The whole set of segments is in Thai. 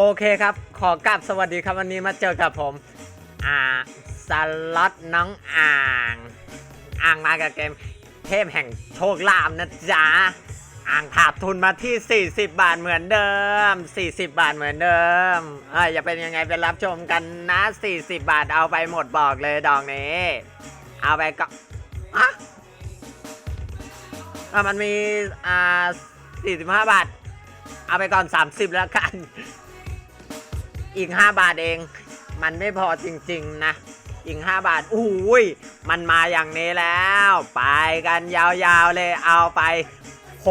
โอเคครับ ขอกลับสวัสดีครับวันนี้มาเจอกับผม อ่าสล็อตน้องอ่าง อ่างมากับเกมเทพแห่งโชคลาภนะจ๊ะ อ่างขาดทุนมาที่ 40 บาทเหมือนเดิม 40 บาทเหมือนเดิมเอ้ยอย่าเป็นยังไงไปรับชมกันนะ 40 บาทเอาไปหมดบอกเลยดอกนี้ เอาไปก็อะอะมันมีอ่า45 บาท เอาไปก่อน 30 แล้วกัน อีก 5 บาทเอง มันไม่พอจริงๆนะอีก 5 บาทอุ้ยมันมาอย่างนี้แล้ว ไปกันยาวๆเลยเอาไป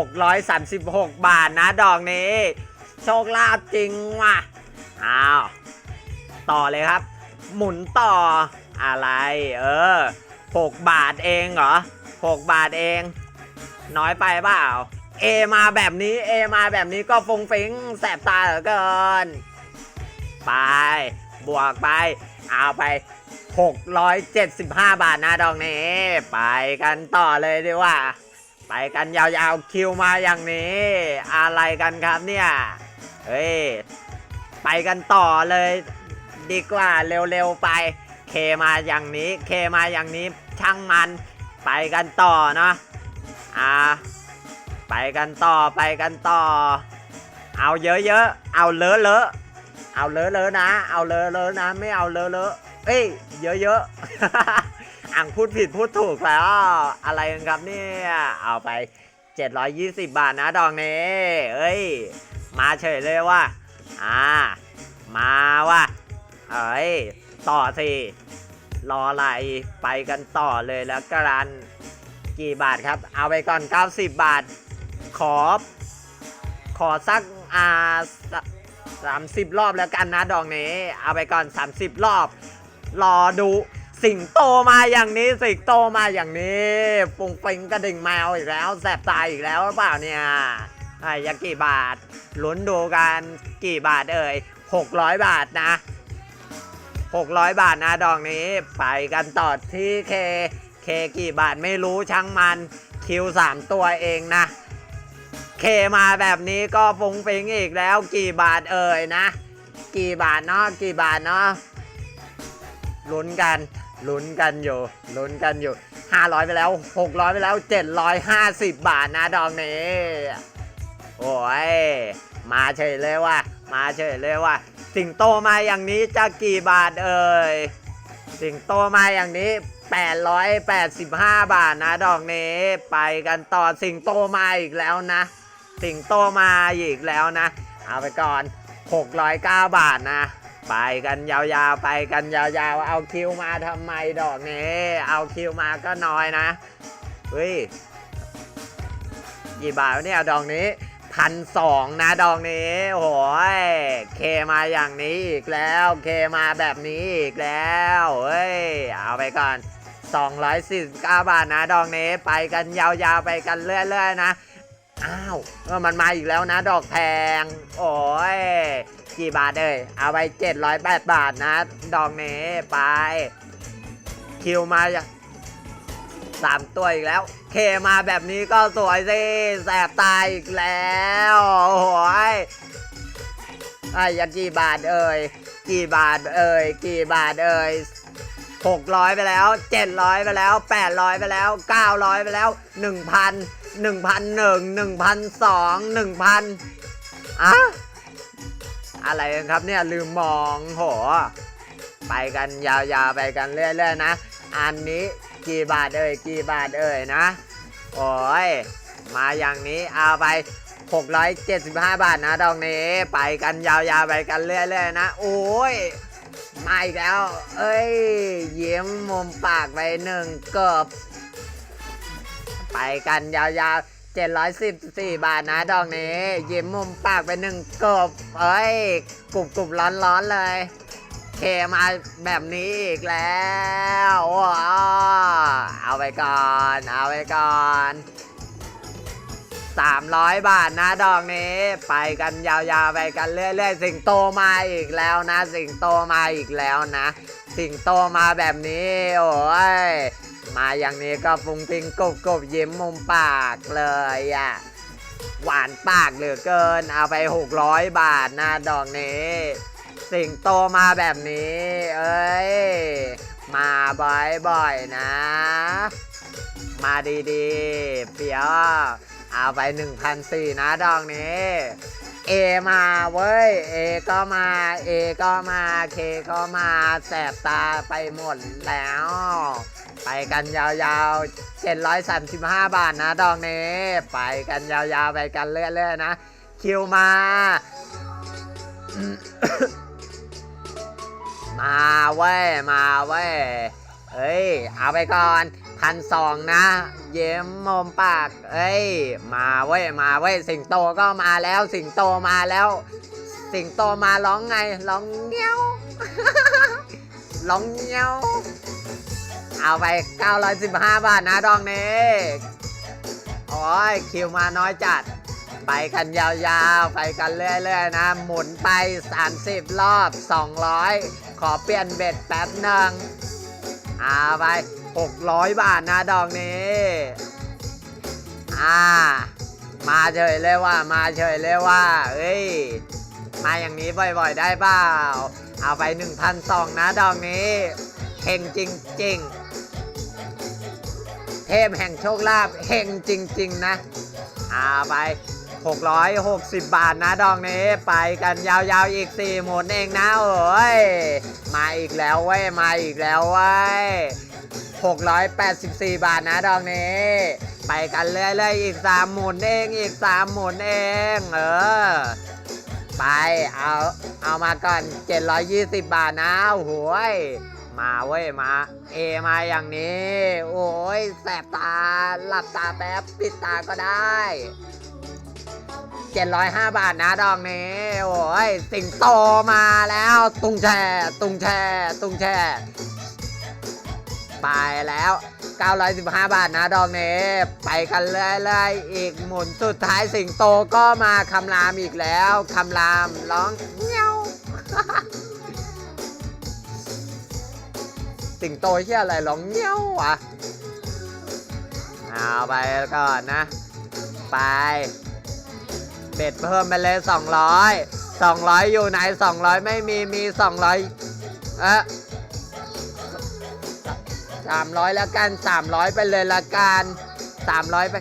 636 บาทนะดอกนี้ โชคลาภจริงว่ะอ้าวต่อเลยครับ หมุนต่ออะไร เออ 6 บาทเองเหรอ 6 บาทเอง น้อยไปเปล่าเอมาแบบนี้เอมาแบบนี้ก็ฟงฟิงแสบตาเหลือเกิน ไป บวกไป เอาไป 675 บาทนะดอกนี้ ไปกันต่อเลยดีกว่า ไปกันยาวๆคิวมาอย่างนี้ อะไรกันครับเนี่ย เฮ้ย ไปกันต่อเลย ดีกว่าเร็วๆไป เคมาอย่างนี้ เคมาอย่างนี้ช่างมัน ไปกันต่อเนาะ อ่า ไปกันต่อไปกันต่อ เอาเยอะๆ เอาเลอะๆ เอาเลอะเลอะนะ เอาเลอะเลอะนะ ไม่เอาเลอะเลอะเอ้ย เยอะๆอ่างพูดผิดพูดถูกแล้ว อะไรกันครับเนี่ย เอาไป 720 บาทนะดอกนี้เอ้ย มาเฉยเลยว่า อ่า มาว่ะเอ้ย ต่อสิ รออะไร ไปกันต่อเลยแล้วกันกี่บาทครับ เอาไปก่อน 90 บาท ขอ ขอสัก อ่า สามสิบรอบแล้วกันนะดอกนี้ เอาไปก่อน 30 รอบ รอดูสิงโตมาอย่างนี้ สิงโตมาอย่างนี้ปุงปิงกระดิ่งแมวอีกแล้วแสบตายอีกแล้วหรือเปล่าเนี่ยไอ้ยากี่บาทลุ้นดูกันกี่บาทเอ่ย600 บาทนะ 600 บาทนะดอกนี้ ไปกันต่อที่เคเคกี่บาทไม่รู้ช่างมันคิว 3 ตัวเองนะ เคมาแบบนี้ก็ฟุ้งฟิงอีกแล้วกี่บาทเอ่ยนะ กี่บาทเนาะกี่บาทเนาะลุ้นกันลุ้นกันอยู่ลุ้นกันอยู่ 500 ไปแล้ว 600 ไปแล้ว 750 บาทนะดอกนี้ โอ้ย มาเฉยเลยว่ะมาเฉยเลยว่ะสิงโตมาอย่างนี้จะกี่บาทเอ่ยสิงโตมาอย่างนี้ 885 บาทนะดอกนี้ ไปกันต่อสิงโตมาอีกแล้วนะ สิงโตมาอีกแล้วนะ เอาไปก่อน 609 บาทนะ ไปกันยาวๆ ไปกันยาวๆ เอาคิวมาทำไมดอกนี้ เอาคิวมาก็น้อยนะเฮ้ยกี่บาทเนี่ยดอกนี้พันสองนะดอกนี้โอ้ยเคมาอย่างนี้อีกแล้ว เคมาแบบนี้อีกแล้วเฮ้ยเอาไปก่อน 249 บาทนะดอกนี้ ไปกันยาวๆ ไปกันเรื่อยๆนะ อ้าวมันมาอีกแล้วนะ ดอกแพง โอ้ยกี่บาทเอ้ยเอาไป708บาทนะ ดอกนี้ไป คิวมาสามตัวอีกแล้ว เคมาแบบนี้ก็สวยสิ แสบตายอีกแล้ว โอ้ยไอ้ยังกี่บาทเอ่ยกี่บาทเอ่ยกี่บาทเอ่ย600 ไปแล้ว 700 ไปแล้ว 800 ไปแล้ว 900 ไปแล้ว 1,000 1,001 1,002 1,000องหนึ่งพันอะอะไรกันครับเนี่ยลืมมองโห ไปกันยาวๆไปกันเรื่อยๆนะ อันนี้กี่บาทเอ่ยกี่บาทเอ่ยนะ โอ้ย มาอย่างนี้เอาไป 675 บาทนะดอกนี้ ไปกันยาวๆไปกันเรื่อยๆนะ โอ้ยมาอีกแล้ว เอ้ยยิ้มมุมปากไปหนึ่งเกือบ ไปกันยาวๆ 714 บาทนะดอกนี้ ยิ้มมุมปากไปหนึ่งเกือบเอ้ยกรุบกรุบร้อนร้อนๆเลย เคมาแบบนี้อีกแล้วว้าวเอาไปก่อน เอาไปก่อน300 บาทนะดอกนี้ ไปกันยาวๆไปกันเรื่อยๆ สิงโตมาอีกแล้วนะ สิงโตมาอีกแล้วนะ สิงโตมาแบบนี้ โอ้ย มาอย่างนี้ก็ฟุ้งฟิ้งกบกบยิ้มมุมปากเลยอะหวานปากเหลือเกิน เอาไป 600 บาทนะดอกนี้ สิงโตมาแบบนี้ เอ้ย มาบ่อยๆนะ มาดีๆ เปียวเอาไป 1,400 นะดอกนี้ เอมาเว้ย เอก็มา เอก็มา เคก็มา แสบตาไปหมดแล้ว ไปกันยาวๆ 735 บาทนะดอกนี้ ไปกันยาวๆ ไปกันเรื่อยๆนะ คิวมา มาเว้ย มาเว้ย เอ้ย เอาไปก่อนพันสองนะ เย้มมมปาก เอ้ย มาเว้ย มาเว้ย สิงโตก็มาแล้ว สิงโตมาแล้ว สิงโตมาร้องไง ร้องเงี้ยว ร้องเงี้ยว เอาไป 915 บาทนะดองนี้โอ้ยคิวมาน้อยจัด ไปกันยาวๆ ไปกันเรื่อยๆนะ หมุนไป 30 รอบ 200 ขอเปลี่ยนเบ็ดแป๊บหนึ่งเอาไป 600 บาทนะดอกนี้ อ่า มาเฉยเลยว่า มาเฉยเลยว่า เอ้ย มาอย่างนี้บ่อยๆได้เปล่า เอาไป1,200นะดอกนี้เฮงจริงๆ ทพแห่งโชคลาภเฮงจริง ๆ นะเอาไป 660 บาทนะดอกนี้ ไปกันยาวๆอีก 4 หมุนเองนะโอ้ย มาอีกแล้วเว้ย มาอีกแล้วเว้ย 684 บาทนะดอกนี้ ไปกันเรื่อยๆอีก 3 หมุนเองอีก 3 หมุนเอง เออ ไป เอา เอามาก่อน 720 บาทนะโอ้โหย มาเว้ยมา เอมาอย่างนี้ โอ้ยแสบตา หลับตาแป๊บปิดตาก็ได้ 705 บาทนะดอกนี้ โอ้ยสิงโตมาแล้ว ตุงแช่ตุงแช่ตุงแช่ไปแล้ว 915 บาทนะดอกนี้ไปกันเรื่อยๆ อีกหมุนสุดท้ายสิงโตก็มาคำรามอีกแล้ว คำรามร้องเงี้ยว สิงโตเชี่ยอะไรร้องเงี้ยววะเอาไปก่อนนะ ไปเบ็ดเพิ่มไปเลย200 200องร้อยอยู่ไหน200ไม่มีมี200เอ๊ะสามร้อยแล้วกันสามร้อยไปเลยละกันสามร้อยไป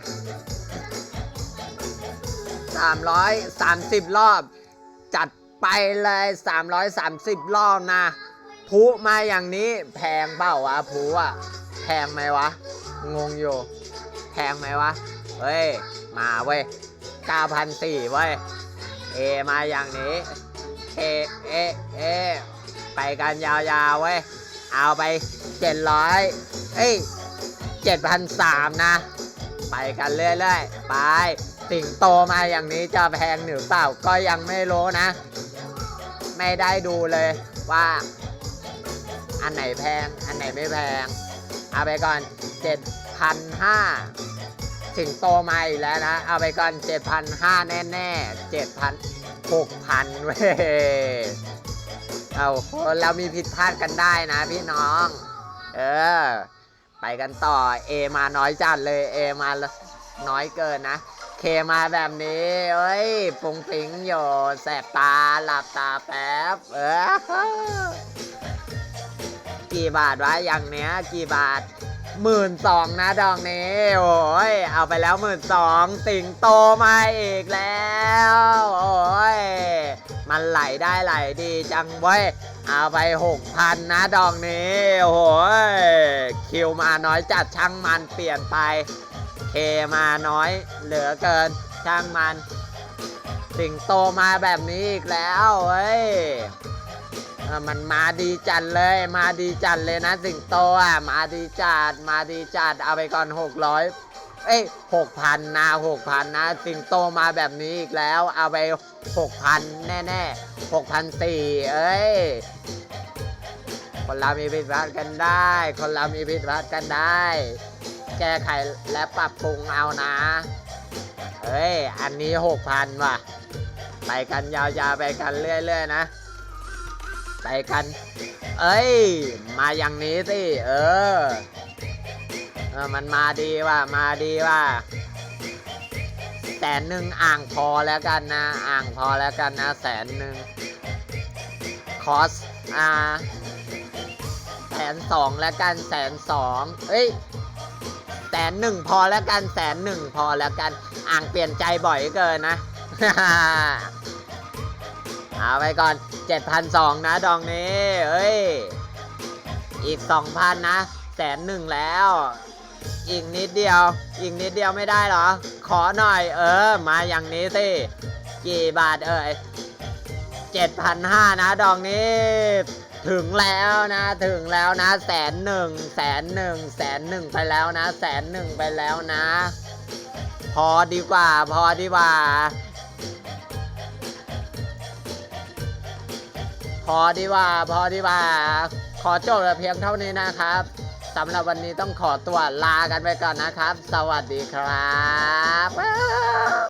สามร้อยสามสิบรอบ จัดไปเลยสามร้อยสามสิบรอบนะ พูมาอย่างนี้แพงเปล่าวะพูอะแพงไหมวะ งงอยู่ แพงไหมวะ เฮ้ย มาเว้ย9,400เว้ย เอมาอย่างนี้ เอ เอ เอ ไปกันยาวๆเว้ย เอาไป700เอ้ย7,300นะ ไปกันเรื่อยๆ ไป สิงโตมาอย่างนี้จะแพงหรือเปล่าก็ยังไม่รู้นะ ไม่ได้ดูเลยว่า อันไหนแพง อันไหนไม่แพง เอาไปก่อน 7,500สิงโตมาอีกแล้วนะ เอาไปก่อน 7,500 แน่ๆ7,000 6,000 เว้ยเอาเรามีผิดพลาดกันได้นะพี่น้อง เออ ไปกันต่อเอมาน้อยจัดเลยเอมาน้อยเกินนะ เคมาแบบนี้เอ้ยปุงปิงอยู่แสบตาหลับตาแป๊บ เออ กี่บาทวะอย่างเนี้ยกี่บาทหมื่นสองนะดอกนี้ โอ้ยเอาไปแล้วหมื่นสองสิงโตมาอีกแล้ว โอ้ยมันไหลได้ไหลดีจังเว้ยเอาไปหกพันนะดอกนี้ โอ้ยคิวมาน้อยจัดช่างมันเปลี่ยนไป เคมาน้อยเหลือเกินช่างมัน สิงโตมาแบบนี้อีกแล้วเว้ย ออมันมาดีจัดเลย มาดีจัดเลยนะสิงโตอะมาดีจัดมาดีจัดเอาไปก่อนหกร้อยเอ้ยหกพันนะหกพันนะ สิงโตมาแบบนี้อีกแล้ว เอาไปหกพันแน่ๆหกพันสี่เอ้ย คนเรามีผิดพลาดกันได้ คนเรามีผิดพลาดกันได้ แก้ไขและปรับปรุงเอานะเอ้ย อันนี้หกพันว่ะ ไปกันยาวๆ ไปกันเรื่อยๆนะ ไปกัน เอ้ย มาอย่างนี้สิ เออ เออ มันมาดีว่ะมาดีว่ะแสนหนึ่งอ่างพอแล้วกันนะ อ่างพอแล้วกันนะ แสนหนึ่งคอสอ่าแสนสองแล้วกันแสนสองเอ้ยแสนหนึ่งพอแล้วกันแสนหนึ่งพอแล้วกัน อ่างเปลี่ยนใจบ่อยเกินนะ เอาไปก่อน 7,200นะดองนี้เอ้ย อีก2,000นะแสนหนึ่งแล้ว อีกนิดเดียว อีกนิดเดียวไม่ได้หรอ ขอหน่อย เออ มาอย่างนี้สิ กี่บาทเอ่ย7,500นะดองนี้ถึงแล้วนะถึงแล้วนะแสนหนึ่งแสนหนึ่งแสนหนึ่งไปแล้วนะแสนหนึ่งไปแล้วนะ พอดีกว่า พอดีกว่า อดีว่า พอดีว่า ขอจบเพียงเท่านี้นะครับสำหรับวันนี้ต้องขอตัวลากันไปก่อนนะครับ สวัสดีครับ